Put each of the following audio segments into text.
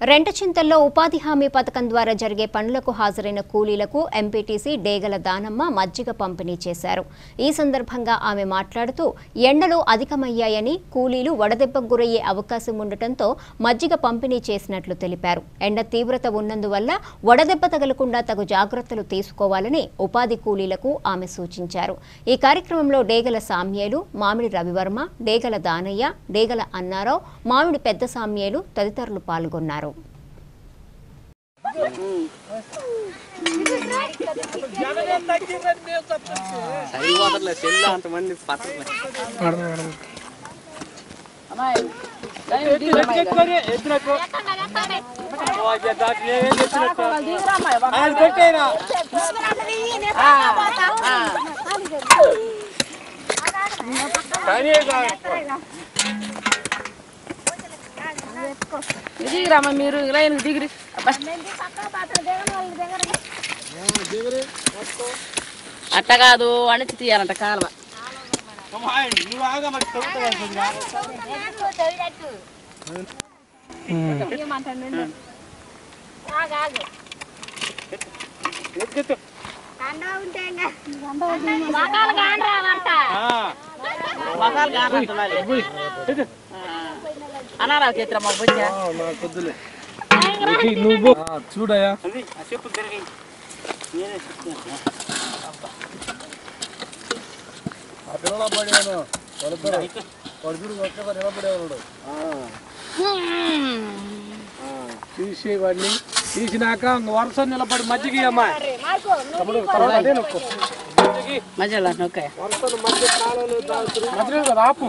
రెంటచింతల్లో ఉపాధి హామీ పథకం ద్వారా జరిగే పనులకు హాజరైన కూలీలకు ఎంపీటీసీ డేగల దానమ్మ మజ్జిగ పంపిణీ చేశారు. ఈ సందర్భంగా ఆమె మాట్లాడుతూ ఎండలు అధికమయ్యాయని కూలీలు వడదెబ్బకు గురయ్యే అవకాశం ఉండటంతో మజ్జిగ పంపిణీ చేసినట్లు తెలిపారు. ఎండ తీవ్రత ఉన్నందువల్ల వడదెబ్బ తగలకుండా తగు జాగ్రత్తలు తీసుకోవాలని ఉపాధి కూలీలకు ఆమె సూచించారు. ఈ కార్యక్రమంలో డేగల సామ్యేలు మామిడి రవివర్మ డేగల దానయ్య డేగల అన్నారావు మామిడి పెద్ద సామ్యేలు తదితరులు పాల్గొన్నారు. ಸರಿ ಹೋದಲ್ಲ ಸೆಲ್ಲ ಅಂತ ಮಂದಿ ಪಾತ್ರ కానీ దిగిరమ్మ మీరు లైన్ దిగిరి. అట్ట కాదు అణిచి తీయాలంట కాలువ. మొఖాలు కానంటున్నాలి అన్నారా నువ్వు? చూడయా? చెప్పు తిరిగి నిలబడేవాడు తీసి వాడిని తీసినాక వరుస నిలబడి మజ్జిగ అమ్మా తమ్ముడు తర్వాత అదే నొక్కు. మజ్జిగి మధ్యలో మధ్య కాలాలు ఆపు.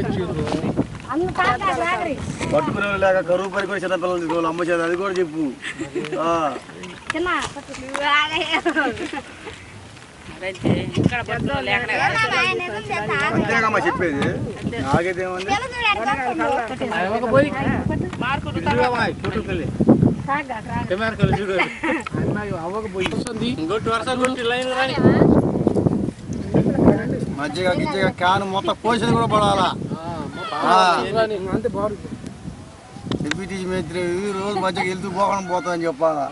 వచ్చిండ్రు. పట్టుకునే లేక కరువు పని కూడా చిన్నపిల్లలు తీసుకోవాలి అమ్మ చేత అది కూడా చెప్పు. ఆ, ఇక్కడ బట్టలు లేకనే అంతేగమ్మా చెప్పేది. ఏముంది మార్కులు చూడు. ఇంకోటి వరుస లైన్ రాని మజ్జిగ గిజ్జిగ క్యాన్ మొత్తం పోషన్ కూడా పడాలా? డిప్యూటీ మేస్త్రి ఈ రోజు మధ్యకి వెళ్తూ పోకుండా పోతామని చెప్పాలా?